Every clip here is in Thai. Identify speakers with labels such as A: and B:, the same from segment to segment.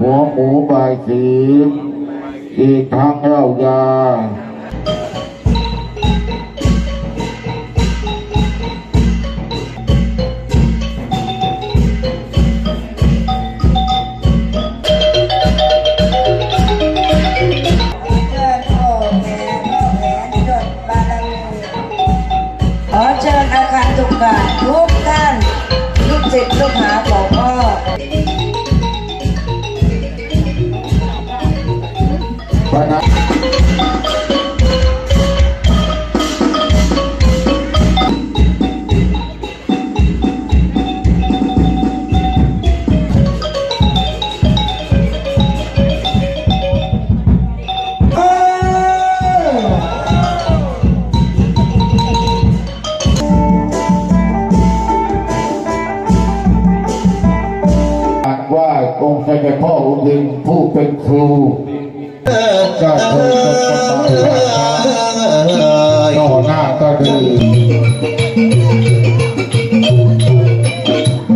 A: หัวหมูบสี อีกทั้งเหล้ายา
B: เชิญโอแม่พ่อแม่จดบารมีขอเชิญอาคารทุกการทุกท่านลูกศิษย์ลูกหาของพ่อ
A: พระนักการไหว้องค์เสด็จพ่อองค์หญิงผู้เป็นครู ก็คยจะมาต่อหน้าก็ดี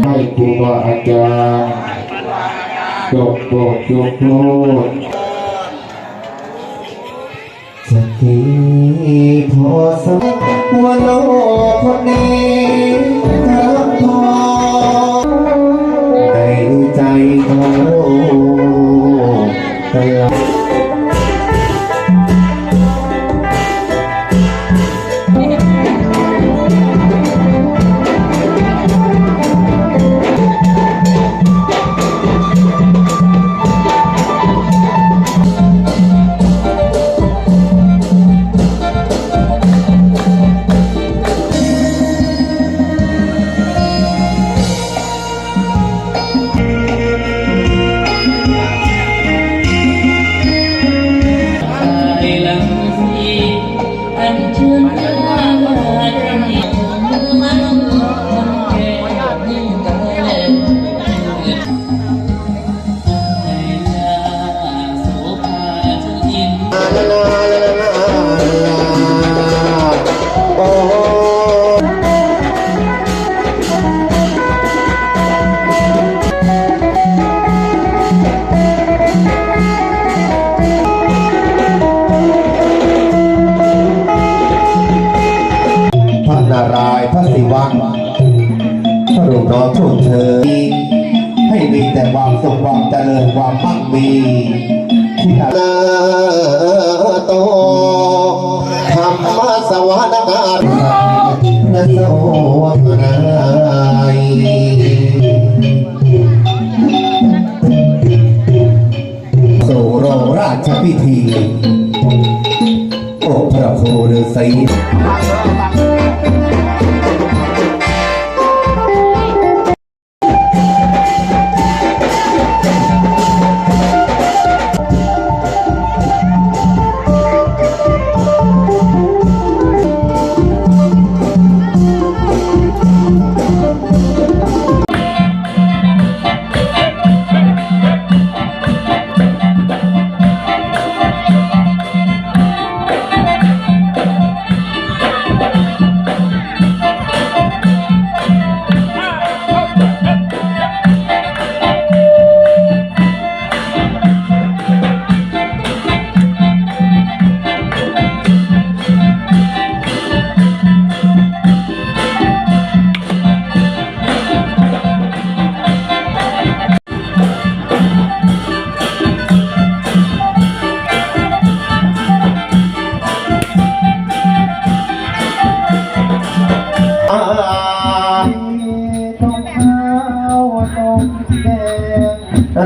A: ให้ครูบาอาจารย์ยกโปรดยกโทษ
C: สักทีพอสักว่าโลกคนนี้ อั
D: นเพ
C: ระรูปน้องชมเชยให้มีแต่ความสุขความเจริญความมั่งมีที่นาโตธรรมสวรรค์การนโสนายสู่โรงราชพิธีองค์พระโคฤาษี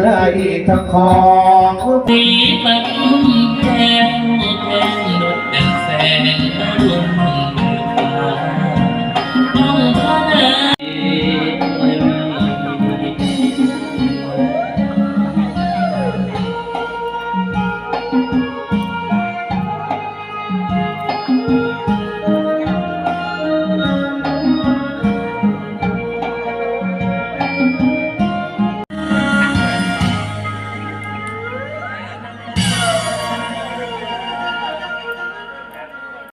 C: เลยทั้งของ สีมันแดง